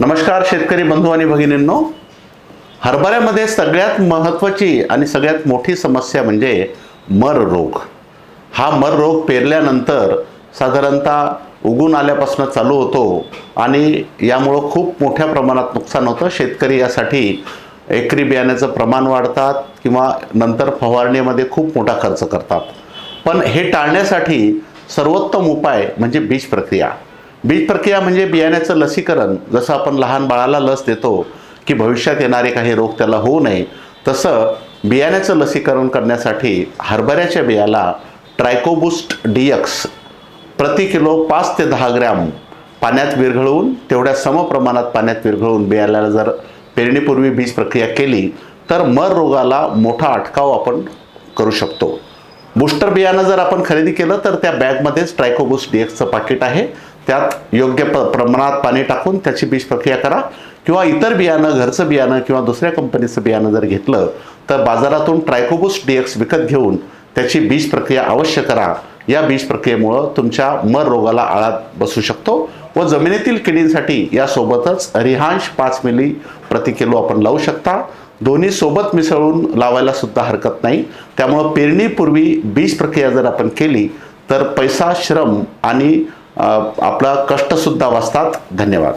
नमस्कार शेतकरी बंधू आणि भगिनींनो. हरभऱ्यामध्ये सगळ्यात महत्त्वाची आणि सगळ्यात मोठी समस्या म्हणजे मर रोग. हा मर रोग पेरल्यानंतर साधारणतः उगून आल्यापासून चालू होतो आणि यामुळं खूप मोठ्या प्रमाणात नुकसान होतं. शेतकरी यासाठी एकरी बियाण्याचं प्रमाण वाढतात किंवा नंतर फवारणीमध्ये खूप मोठा खर्च करतात. पण हे टाळण्यासाठी सर्वोत्तम उपाय म्हणजे बीज प्रक्रिया बीज प्रक्रिया म्हणजे बियाण्याचं लसीकरण. जसं आपण लहान बाळाला लस देतो की भविष्यात येणारे काही रोग त्याला होऊ नये तसं बियाण्याचं लसीकरण करण्यासाठी हरभऱ्याच्या बियाला ट्रायकोबुस्ट डीएक्स प्रति किलो पाच ते दहा ग्रॅम पाण्यात विरघळवून तेवढ्या समप्रमाणात पाण्यात विरघळवून बियाण्याला जर पेरणीपूर्वी बीज प्रक्रिया केली तर मर रोगाला मोठा अटकाव आपण करू शकतो. बूस्टर बियाणं जर आपण खरेदी केलं तर त्या बॅगमध्येच ट्रायकोबूस्ट डीएक्सचं पाकिट आहे. त्यात योग्य प प्रमाणात पाणी टाकून त्याची बीज प्रक्रिया करा. किंवा इतर बियाणं घरचं बियाणं किंवा दुसऱ्या कंपनीचं बियाणं जर घेतलं तर बाजारातून ट्रायकोबुस डीएक्स विकत घेऊन त्याची बीज प्रक्रिया अवश्य करा. या बीज प्रक्रियेमुळं तुमच्या मर रोगाला आळा बसू शकतो व जमिनीतील किडींसाठी यासोबतच रिहांश पाच मिली प्रति किलो आपण लावू शकता. दोन्ही सोबत मिसळून लावायला सुद्धा हरकत नाही. त्यामुळं पेरणीपूर्वी बीज प्रक्रिया जर आपण केली तर पैसा श्रम आणि आपला कष्टसुद्धा वाचतात. धन्यवाद.